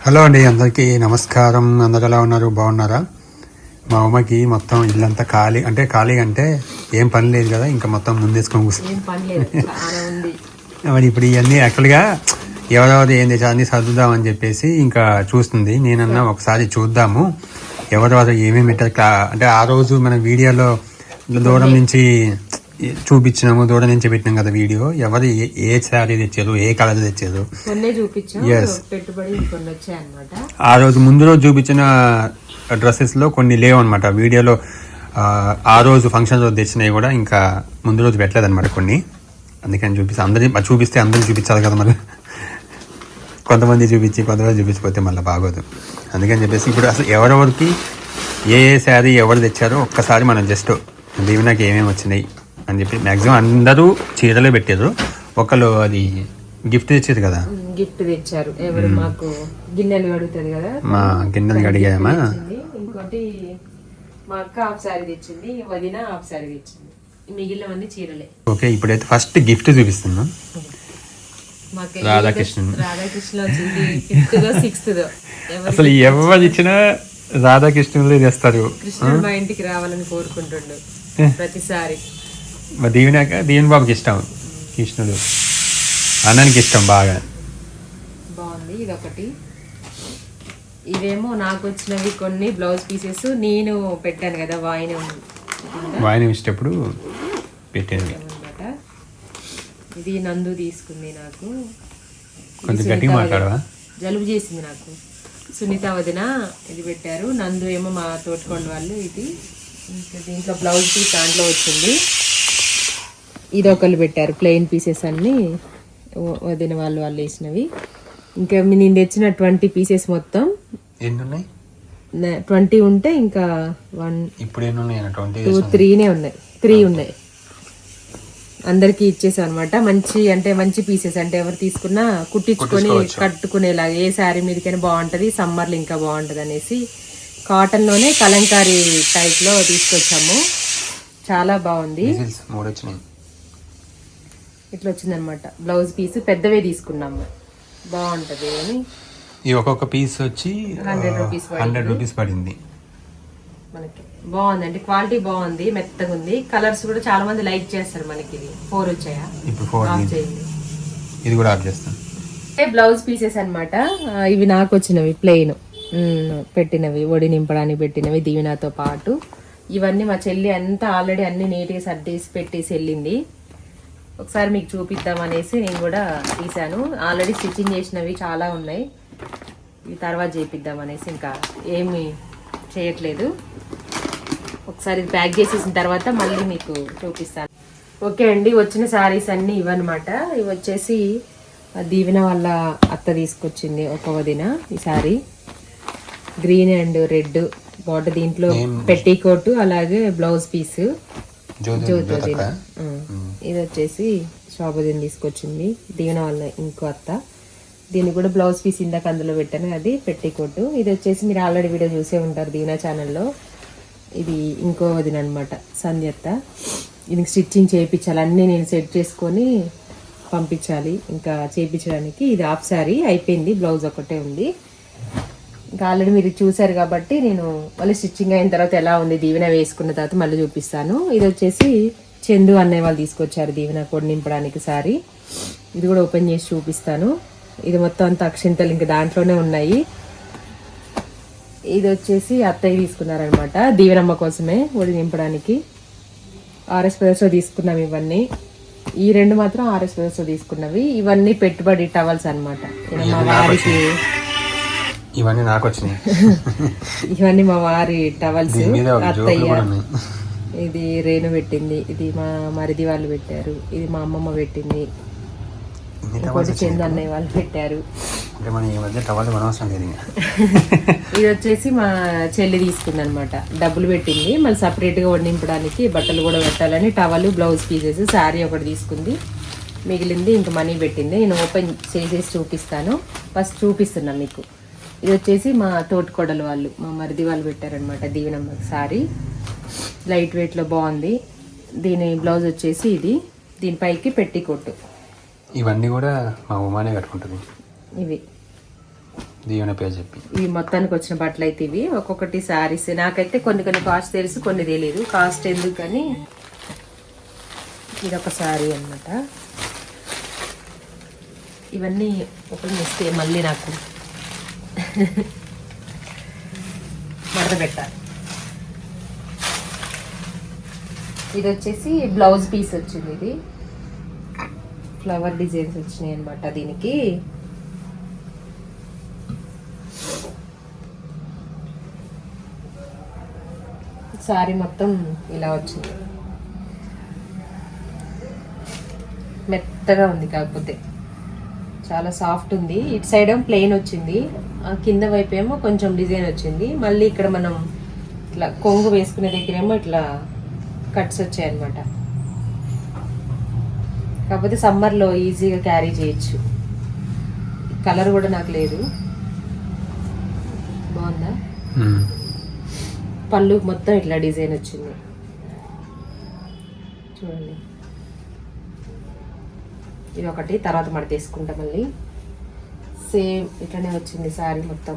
Hello అండి అందరికీ నమస్కారం. అందరు ఎలా ఉన్నారు? బాగున్నారా? మా అమ్మకి మొత్తం ఇల్లంతా ఖాళీ అంటే ఖాళీ అంటే ఏం పని లేదు కదా ఇంకా మొత్తం ముందేసుకొని ఉంది. మరి ఇప్పుడు ఇవన్నీ యాక్చువల్గా ఎవరెవరు ఏం తెచ్చా అన్ని చదువుదామని చెప్పేసి ఇంకా చూస్తుంది. నేనన్నా ఒకసారి చూద్దాము. ఎవరెవరు ఏమేమి పెట్టారు? అంటే ఆ రోజు మన వీడియోలో దూరం నుంచి చూపించినాము దూరం నుంచి పెట్టినాం కదా వీడియో. ఎవరు ఏ- శారీ తెచ్చారు ఏ కలర్ తెచ్చారు? అనమాట ఆ రోజు ముందు రోజు చూపించిన డ్రెస్సెస్లో కొన్ని లేవు అనమాట వీడియోలో ఆ, రోజు ఫంక్షన్ రోజు తెచ్చినవి కూడా ఇంకా ముందు రోజు పెట్టలేదు అనమాట కొన్ని. అందుకని చూపిస్తే. అందరి చూపిస్తే అందరికి చూపించాలి కదా మరి. కొంతమంది చూపించి కొంతమంది చూపించకపోతే మళ్ళీ బాగోదు. అందుకని చెప్పేసి ఇప్పుడు అసలు ఎవరెవరికి ఏ ఏ శారీ ఎవరు తెచ్చారో ఒక్కసారి మనం జస్ట్ దీవెనకి ఏమేమి వచ్చినాయి అని చెప్పి మ్యాక్సిమం అందరూ చీరలే పెట్టారు ఒకళ్ళు అది గిఫ్ట్ తెచ్చారు కదా? గిఫ్ట్ తెచ్చారు. ఎవరు మాకు గిన్నెలు అడుగుతుంది కదా? మా గిన్నెలు తెచ్చింది. ఇంకోటి మా అక్క హాఫ్ సారీ తెచ్చింది వదిన హాఫ్ సారీ తెచ్చింది. మిగిలినవన్నీ చీరలే. ఓకే ఇప్పుడైతే ఫస్ట్ గిఫ్ట్ చూపిస్తున్నాం. మాకు రాధాకృష్ణన్. రాధాకృష్ణ వచ్చింది ఫిఫ్త్ దో సిక్స్త్ దో. ఎవరు అసలు ఎవరు ఇచ్చినా రాధాకృష్ణులే కృష్ణుడు మా ఇంటికి రావాలని కోరుకుంటుండు ప్రతిసారి. దీవెనాక దీవెన బాబుకి ఇష్టం. కృష్ణుడు. అన్నానికి ఇష్టం బాగా. బాగుంది ఇదొకటి. ఇవేమో నాకు వచ్చినవి కొన్ని బ్లౌజ్ పీసెస్ నేను పెట్టాను కదా వాయినం వాయినం ఇష్టప్పుడు పెట్టేది అనమాట ఇది నందు తీసుకుంది నాకు. కొంచెం గట్టిగా మాట్లాడవా? జలుబు చేసింది నాకు. సునీత వదిన ఇది పెట్టారు. నందు ఏమో మా తోటకొండ వాళ్ళు ఇది. ఇంకా దీంట్లో బ్లౌజ్ పీస్ దాంట్లో వచ్చింది. ఇది ఒకళ్ళు పెట్టారు ప్లెయిన్ పీసెస్ అన్ని వదిన వాళ్ళు వాళ్ళు వేసినవి. ఇంకా నేను తెచ్చిన ట్వంటీ పీసెస్ మొత్తం. ఎన్ని ఉన్నాయి ట్వంటీ ఉంటే ఇంకా వన్ ఇప్పుడు ఎన్ని ఉన్నాయి టూ త్రీనే ఉన్నాయి. త్రీ ఉన్నాయి. అందరికి ఇచ్చేసాం అనమాట మంచి అంటే మంచి పీసెస్ అంటే ఎవరు తీసుకున్నా కుట్టించుకొని కట్టుకునేలా ఏ శారీ మీదకైనా బాగుంటది సమ్మర్లో ఇంకా బాగుంటది అనేసి కాటన్లోనే కలంకారీ టైప్లో తీసుకొచ్చాము. చాలా బాగుంది. మూడు వచ్చినాయి ఇట్లా వచ్చిందనమాట బ్లౌజ్ పీస్ పెద్దవే తీసుకున్నాము బాగుంటది అని. ఈ ఒక్కొక్క పీస్ వచ్చి హండ్రెడ్ రూపీస్ హండ్రెడ్ రూపీస్ పడింది. మనకి బాగుంది అంటే క్వాలిటీ బాగుంది మెత్తగా ఉంది. కలర్స్ కూడా చాలా మంది లైక్ చేస్తారు మనకి ఇది. ఫోర్ వచ్చాయా? ఇప్పుడు ఫోర్ చేయండి. ఇది కూడా ఆఫ్ బ్లౌజ్ పీసెస్ అనమాట ఇవి నాకు వచ్చినవి ప్లెయిన్. పెట్టినవి ఒడి నింపడానికి పెట్టినవి దీవెనాతో పాటు. ఇవన్నీ మా చెల్లి అంతా ఆల్రెడీ అన్ని నీట్గా సర్దేసి పెట్టేసి వెళ్ళింది. ఒకసారి మీకు చూపిద్దాం అనేసి నేను కూడా తీసాను ఆల్రెడీ స్టిచ్చింగ్ చేసినవి చాలా ఉన్నాయి. ఈ తర్వాత చేపిద్దాం అనేసి ఇంకా ఏమి చేయట్లేదు. ఒకసారి ఇది ప్యాక్ చేసేసిన తర్వాత మళ్ళీ మీకు చూపిస్తాను. ఓకే అండి వచ్చిన శారీస్ అన్నీ ఇవన్నమాట ఇవి వచ్చేసి దీవెన వాళ్ళ అత్త తీసుకొచ్చింది ఒక వదిన ఈ sari green and red border దీంట్లో పెట్టి కోట్ అలాగే బ్లౌజ్ పీస్ జ్యోతి ఇది వచ్చేసి శోభదిన తీసుకొచ్చింది. దీవెన వాళ్ళ ఇంకో అత్త. దీన్ని కూడా బ్లౌజ్ పీస్ ఇందాక అందులో పెట్టాను. అది పెట్టికొట్టు ఇది వచ్చేసి మీరు ఆల్రెడీ వీడియో చూసే ఉంటారు దీవెన ఛానల్లో ఇది ఇంకో వదిన అనమాట సంధ్యత్త దీనికి స్టిచ్చింగ్ చేయించాలి. అన్నీ నేను సెట్ చేసుకొని పంపించాలి. ఇంకా చేయించడానికి ఇది హాఫ్ సారీ అయిపోయింది. బ్లౌజ్ ఒకటే ఉంది. ఇంకా ఆల్రెడీ మీరు చూసారు కాబట్టి నేను మళ్ళీ స్టిచ్చింగ్ అయిన తర్వాత ఎలా ఉంది? దీవెన వేసుకున్న తర్వాత మళ్ళీ చూపిస్తాను. ఇది వచ్చేసి చందు అన్నయ్య వాళ్ళు తీసుకొచ్చారు దీవెన కొడి నింపడానికి సారీ. ఇది కూడా ఓపెన్ చేసి చూపిస్తాను. ఇది మొత్తం అంతా అక్షింతలు ఇంకా దాంట్లోనే ఉన్నాయి. ఇది వచ్చేసి అత్తయ్య తీసుకున్నారనమాట దీవెనమ్మ కోసమే ఒడి నింపడానికి. ఆర్ఎస్ బ్రదర్స్లో తీసుకున్నాం ఇవన్నీ. ఈ రెండు మాత్రం ఆర్ఎస్ బ్రదర్స్లో తీసుకున్నవి. ఇవన్నీ పెట్టుబడి టవల్స్ అనమాట మా వారికి ఇవన్నీ నాకు వచ్చినాయి. ఇవన్నీ మా వారి టవల్స్. అత్తయ్య. ఇది రేణు పెట్టింది ఇది మా మరిది వాళ్ళు పెట్టారు ఇది మా అమ్మమ్మ పెట్టింది. ఇంకోటి చందు అన్నయ్య వాళ్ళు పెట్టారు. అంటే మనం ఈ మధ్య టవాలు అనవసరం లేదు ఇంకా. ఇది వచ్చేసి మా చెల్లి తీసుకుంది అనమాట డబ్బులు పెట్టింది మళ్ళీ సపరేట్గా వండింపడానికి బట్టలు కూడా పెట్టాలని టవల్ బ్లౌజ్ పీసెస్ శారీ ఒకటి తీసుకుంది. మిగిలింది ఇంక మనీ పెట్టింది. నేను ఓపెన్ చేసేసి చూపిస్తాను. ఫస్ట్ చూపిస్తున్నా మీకు. ఇది వచ్చేసి మా తోటికోడలు వాళ్ళు మా మరిది వాళ్ళు పెట్టారనమాట దీవెనమ్మ సారీ లైట్ వెయిట్లో బాగుంది. దీని బ్లౌజ్ వచ్చేసి ఇది. దీనిపైకి పెట్టి కొట్టు. ఇవన్నీ కూడా మా ఉమానే కట్టుకుంటుంది. ఇవి. దీవెన పేరు చెప్పి. ఇవి మొత్తానికి వచ్చిన బట్టలు అయితే ఇవి. ఒక్కొక్కటి శారీస్ నాకైతే కొన్ని కొన్ని కాస్ట్ తెలుసు కొన్ని తెలియదు కాస్ట్ ఎందుకని? ఇది ఒక శారీ అనమాట ఇవన్నీ ఒకటి మిస్తే మళ్ళీ నాకు. మడత పెట్టాలి. ఇది వచ్చేసి బ్లౌజ్ పీస్ వచ్చింది ఇది. ఫ్లవర్ డిజైన్స్ వచ్చినాయి అనమాట దీనికి. సారీ మొత్తం ఇలా వచ్చింది. మెత్తగా ఉంది కాకపోతే. చాలా సాఫ్ట్ ఉంది. ఇటు సైడ్ ఏమో ప్లెయిన్ వచ్చింది. కింద వైపు ఏమో కొంచెం డిజైన్ వచ్చింది. మళ్ళీ ఇక్కడ మనం ఇట్లా కొంగు వేసుకునే దగ్గర ఏమో ఇట్లా కట్స్ వచ్చాయి అనమాట కాకపోతే సమ్మర్లో ఈజీగా క్యారీ చేయొచ్చు. కలర్ కూడా నాకు లేదు. బాగుందా. పళ్ళు మొత్తం ఇట్లా డిజైన్ వచ్చింది. చూడండి. ఇది ఒకటి తర్వాత మడ తీసుకుంటా మళ్ళీ. సేమ్ ఇట్లనే వచ్చింది సారీ మొత్తం.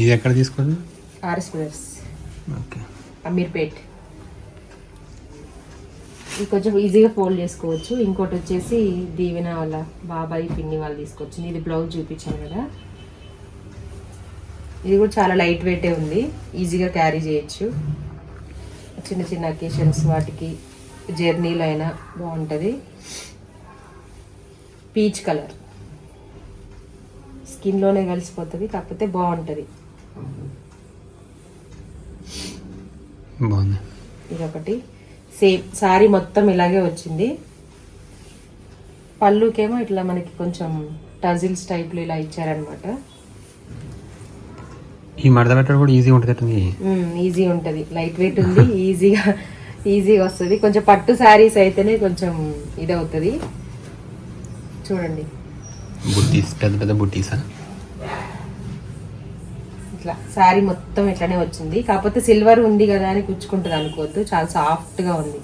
ఇది ఎక్కడ తీసుకోదు ఆర్ఎస్ బ్రదర్స్. ఓకే. అమీర్పేట్. ఇది కొంచెం ఈజీగా ఫోల్డ్ చేసుకోవచ్చు. ఇంకోటి వచ్చేసి దీవెన వాళ్ళ బాబాయ్ పిన్ని వాళ్ళు తీసుకొచ్చింది. ఇది బ్లౌజ్ చూపించాను కదా. ఇది కూడా చాలా లైట్ వెయిటే ఉంది. ఈజీగా క్యారీ చేయొచ్చు. చిన్న చిన్న అకేషన్స్ వాటికి జర్నీలో అయినా బాగుంటుంది. Peach colour. స్కిన్లోనే కలిసిపోతుంది కాకపోతే బాగుంటుంది. బాగుంది. ఇదొకటి. సేమ్ సారీ మొత్తం ఇలాగే వచ్చింది. పళ్ళుకేమో ఇట్లా మనకి కొంచెం టజిల్స్ టైప్లో ఇలా ఇచ్చారనమాట. ఈ మడత పెట్టడం కూడా ఈజీ ఉంటుంది ఈజీ ఉంటుంది. లైట్ వెయిట్ ఉంది ఈజీగా ఈజీగా వస్తుంది. కొంచెం పట్టు శారీస్ అయితేనే కొంచెం ఇది అవుతుంది చూడండి. బుట్టీస్ పెద్ద పెద్ద బుట్టీసా? ఇట్లా శారీ మొత్తం ఇట్లానే వచ్చింది. కాకపోతే సిల్వర్ ఉంది కదా అని కుచ్చుకుంటుంది అనుకోవద్దు. చాలా సాఫ్ట్గా ఉంది.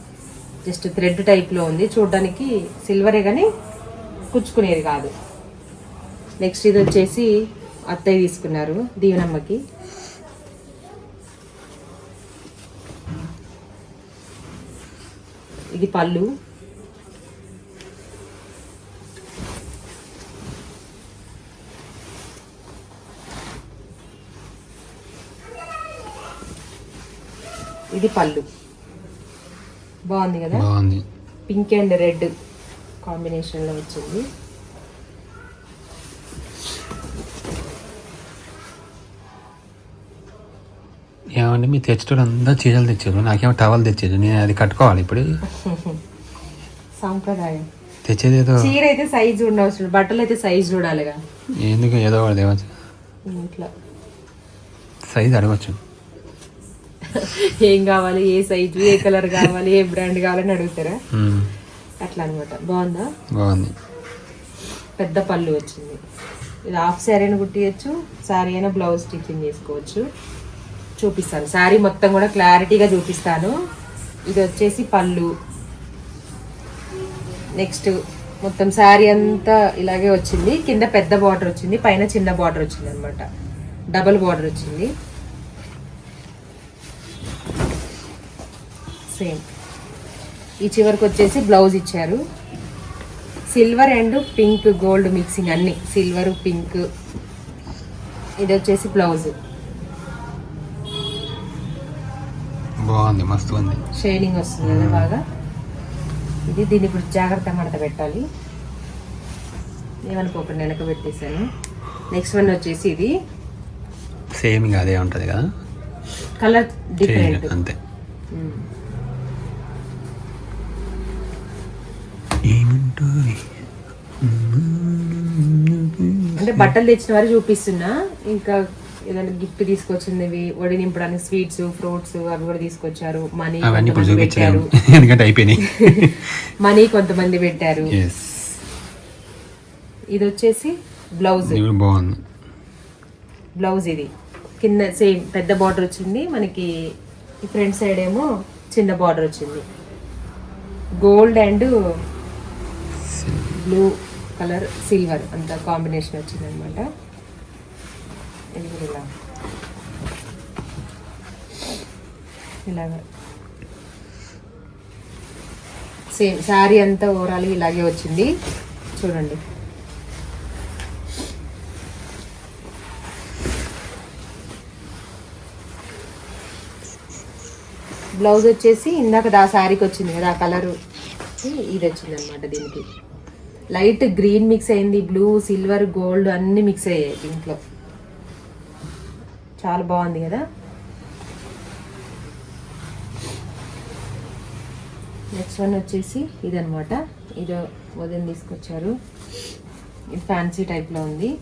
జస్ట్ థ్రెడ్ టైప్లో ఉంది. చూడడానికి సిల్వరే కానీ కుచ్చుకునేది కాదు. నెక్స్ట్ ఇది వచ్చేసి అత్తయ్య తీసుకున్నారు దీవెనమ్మకి. ఇది పళ్ళు. ఇది పళ్ళు. బాగుంది కదా? బాగుంది. పింక్ అండ్ రెడ్ కాంబినేషన్లో వచ్చింది. ఏమంటే మీ తెచ్చేటోళ్ళు అందరూ చీరలు తెచ్చారు. నాకేమో టవల్ తెచ్చారు. నేను అది కట్టుకోవాలి ఇప్పుడు. సాంప్రదాయం. తెచ్చేది ఏదో చీర అయితే సైజ్ ఉండవసరం బట్టలు అయితే సైజ్ చూడాలిగా. ఎందుకు? ఏదో తేవచ్చు. ఇట్లా. సైజ్ అడగచ్చు. ఏం కావాలి? ఏ సైజు ఏ కలర్ కావాలి? ఏ బ్రాండ్ కావాలని అడుగుతారా. అట్లా అనమాట బాగుందా? బాగుంది. పెద్ద పళ్ళు వచ్చింది. ఇది హాఫ్ శారీ అయినా కుట్టియచ్చు శారీ అయినా బ్లౌజ్ స్టిచ్చింగ్ చేసుకోవచ్చు. చూపిస్తాను. శారీ మొత్తం కూడా క్లారిటీగా చూపిస్తాను. ఇది వచ్చేసి పళ్ళు. నెక్స్ట్ మొత్తం శారీ అంతా ఇలాగే వచ్చింది. కింద పెద్ద బార్డర్ వచ్చింది పైన చిన్న బార్డర్ వచ్చింది అనమాట డబల్ బార్డర్ వచ్చింది. సేమ్ ఈ చివరికి వచ్చేసి బ్లౌజ్ ఇచ్చారు. Silver and pink gold mixing అన్ని. సిల్వర్ పింక్ ఇది వచ్చేసి బ్లౌజ్. బాగుంది మస్తు ఉంది షైనింగ్ వస్తుంది కదా బాగా. ఇది దీన్ని ఇప్పుడు జాగ్రత్త మడత పెట్టాలి. ఏమనుకోకుండా వెనక పెట్టేశాను. నెక్స్ట్ వన్ వచ్చేసి ఇది. సేమ్ అదే ఉంటుంది కదా? కలర్ డిఫరెంట్ అంతే. అంటే బట్టలు తెచ్చిన వారు చూపిస్తున్నా. ఇంకా ఏదైనా గిఫ్ట్ తీసుకొచ్చినవి వడి నింపడానికి స్వీట్స్ ఫ్రూట్స్ అవి కూడా తీసుకొచ్చారు. మనీ పెట్టారు. ఎందుకంటే అయిపోయినాయి. మనీ కొంతమంది పెట్టారు. ఇది వచ్చేసి బ్లౌజ్ బాగుంది. బ్లౌజ్ ఇది. కింద సేమ్ పెద్ద బార్డర్ వచ్చింది. మనకి ఈ ఫ్రంట్ సైడ్ ఏమో చిన్న బార్డర్ వచ్చింది. Gold and blue colour silver అంత కాంబినేషన్ వచ్చింది అనమాట ఇది కూడా ఇలా. ఇలాగా. సేమ్ శారీ అంతా ఓవరాల్ ఇలాగే వచ్చింది. చూడండి. బ్లౌజ్ వచ్చేసి ఇందాక ఆ శారీకి వచ్చింది కదా ఆ కలర్. ఇది వచ్చింది అనమాట దీనికి. లైట్ గ్రీన్ మిక్స్ అయింది బ్లూ సిల్వర్ గోల్డ్ అన్ని మిక్స్ అయ్యాయి దీంట్లో. చాలా బాగుంది కదా? నెక్స్ట్ వన్ వచ్చేసి ఇదనమాట ఇది ఉదయం తీసుకొచ్చారు. ఇది ఫ్యాన్సీ టైప్లో ఉంది.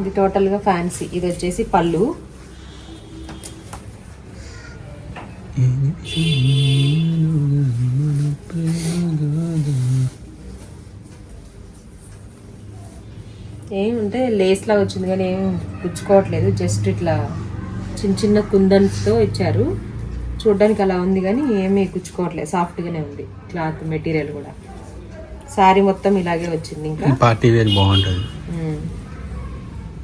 ఇది టోటల్గా ఫ్యాన్సీ ఇది వచ్చేసి పళ్ళు. ఏముంటే లేస్లా వచ్చింది కానీ ఏం పుచ్చుకోవట్లేదు జస్ట్ ఇట్లా చిన్న చిన్న కుందన్స్తో ఇచ్చారు. చూడడానికి అలా ఉంది కానీ ఏమీ కుచ్చుకోవట్లేదు సాఫ్ట్గానే ఉంది. క్లాత్ మెటీరియల్ కూడా. శారీ మొత్తం ఇలాగే వచ్చింది ఇంకా. పార్టీ వేర్ బాగుంటుంది.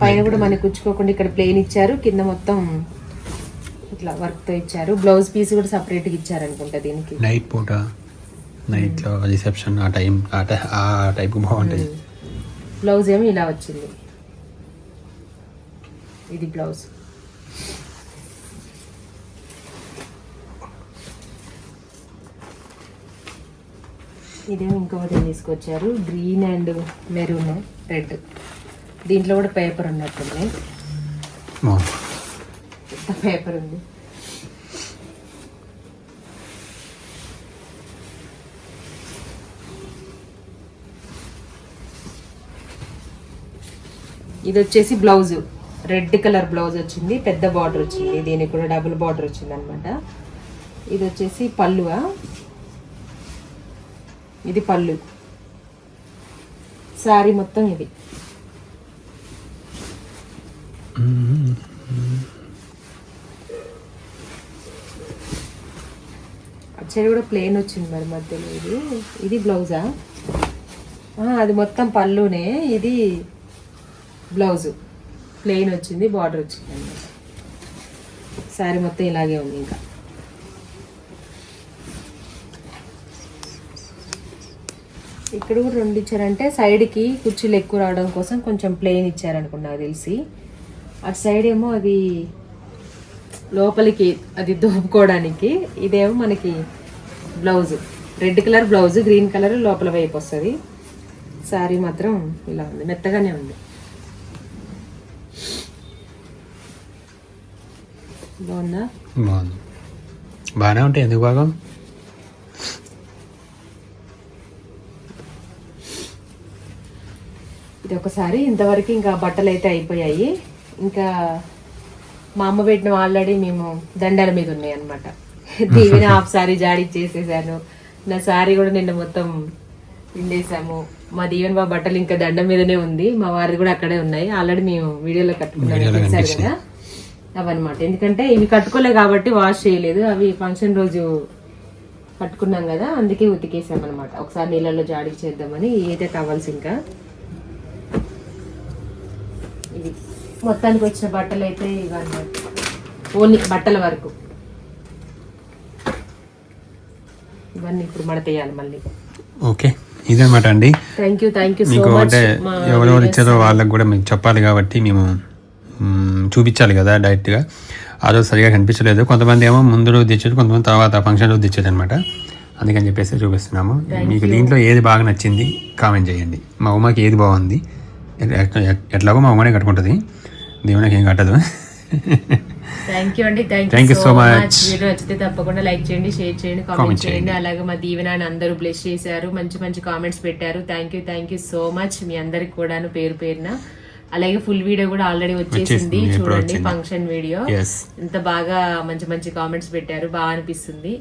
పైన కూడా మనకి కుచ్చుకోకుండా ఇక్కడ ప్లెయిన్ ఇచ్చారు. కింద మొత్తం ఇట్లా వర్క్తో ఇచ్చారు. బ్లౌజ్ పీస్ కూడా సపరేట్గా ఇచ్చారు అనుకుంటా దీనికి నైట్ పూట నైట్లో రిసెప్షన్ ఆ టై- ఆ టైప్ బాగుంటుంది. బ్లౌజ్ ఏమో ఇలా వచ్చింది. ఇది బ్లౌజ్. ఇదేమో ఇంకొకటి తీసుకొచ్చారు. Green and maroon red. దీంట్లో కూడా పేపర్ ఉన్నట్టుంది పేపర్ ఉంది? ఇది వచ్చేసి బ్లౌజు. రెడ్ కలర్ బ్లౌజ్ వచ్చింది పెద్ద బార్డర్ వచ్చింది దీనికి కూడా డబుల్ బార్డర్ వచ్చింది అనమాట ఇది వచ్చేసి పళ్ళువా. ఇది పళ్ళు. శారీ మొత్తం ఇది. అటు సైడ్ కూడా ప్లేన్ వచ్చింది మరి మధ్యలో ఇది. ఇది బ్లౌజా? అది మొత్తం పళ్ళునే ఇది బ్లౌజు. ప్లెయిన్ వచ్చింది బార్డర్ వచ్చింది శారీ మొత్తం ఇలాగే ఉంది ఇంకా. ఇక్కడ కూడా రెండు ఇచ్చారంటే సైడ్కి కుర్చీలు ఎక్కువ రావడం కోసం కొంచెం ప్లెయిన్ ఇచ్చారనుకున్నా నాకు తెలిసి. అటు సైడ్ ఏమో అది లోపలికి అది దోపుకోవడానికి ఇదేమో మనకి blouse. Red colour blouse green colour లోపల వైపు వస్తుంది. శారీ మాత్రం ఇలా ఉంది మెత్తగానే ఉంది. బాగుందా? బాగుంది. బాగానే ఉంటాయి. ఎందుకు బాగా? ఇది ఒకసారి ఇంతవరకు ఇంకా బట్టలు అయితే అయిపోయాయి. ఇంకా మా అమ్మ పెట్టిన ఆల్రెడీ మేము దండాల మీద ఉన్నాయి అనమాట దీవెన హాఫ్ సారీ జాడీ చేసేసాను. నా సారీ కూడా నిన్న మొత్తం పిండేసాము మా దీవెన బాబు బట్టలు ఇంకా దండం మీదనే ఉంది. మా వారిది కూడా అక్కడే ఉన్నాయి. ఆల్రెడీ మేము వీడియోలో కట్టుకున్నాం. కదా? అవన్నమాట ఎందుకంటే ఇవి కట్టుకోలే కాబట్టి వాష్ చేయలేదు. అవి ఫంక్షన్ రోజు కట్టుకున్నాం కదా అందుకే ఉతికేసాం అనమాట ఒకసారి నీళ్ళలో జాడీ చేద్దామని అయితే కావాల్సి ఇంకా. ఇది మొత్తానికి వచ్చిన బట్టలు అయితే ఇవన్నీ. ఓన్లీ బట్టల వరకు. ఇవన్నీ ఇప్పుడు మడతేయాలి మళ్ళీ. ఓకే ఇదనమాట అండి. Thank you thank you so మీకు మచ్ అంటే ఎవరెవరు ఇచ్చారో వాళ్ళకి కూడా మీకు చెప్పాలి కాబట్టి మేము చూపించాలి కదా డైరెక్ట్గా. ఆ రోజు సరిగా కనిపించలేదు. కొంతమంది ఏమో ముందు రోజు తెచ్చారు కొంతమంది తర్వాత ఫంక్షన్ రోజు తెచ్చారు అనమాట అందుకని చెప్పేసి చూపిస్తున్నాము. మీకు దీంట్లో ఏది బాగా నచ్చింది కామెంట్ చేయండి. మా ఉమ్మకి ఏది బాగుంది? ఎట్లా- ఎట్లాగో మా ఉమ్మనే కట్టుకుంటుంది. దేవునికి ఏం కట్టదు. థ్యాంక్ యూ అండి. Thank you so much. Video నచ్చితే తప్పకుండా లైక్ చేయండి షేర్ చేయండి కామెంట్ చేయండి. చేయండి. అలాగే మా దీవెనాన్ని అందరూ బ్లెస్ చేశారు. మంచి మంచి కామెంట్స్ పెట్టారు. Thank you thank you so much మీ అందరికి కూడాను పేరు పేరున. అలాగే ఫుల్ వీడియో కూడా ఆల్రెడీ వచ్చేసింది చూడండి. ఫంక్షన్ వీడియో ఎంత బాగా మంచి మంచి కామెంట్స్ పెట్టారు బాగా అనిపిస్తుంది.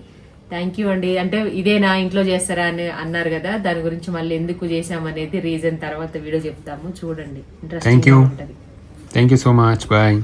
థ్యాంక్ యూ అండి. అంటే ఇదే నా ఇంట్లో చేస్తారా అని అన్నారు కదా దాని గురించి మళ్ళీ ఎందుకు చేసామనేది రీజన్ తర్వాత వీడియో చెప్తాము. చూడండి. ఉంటది. Thank you so much bye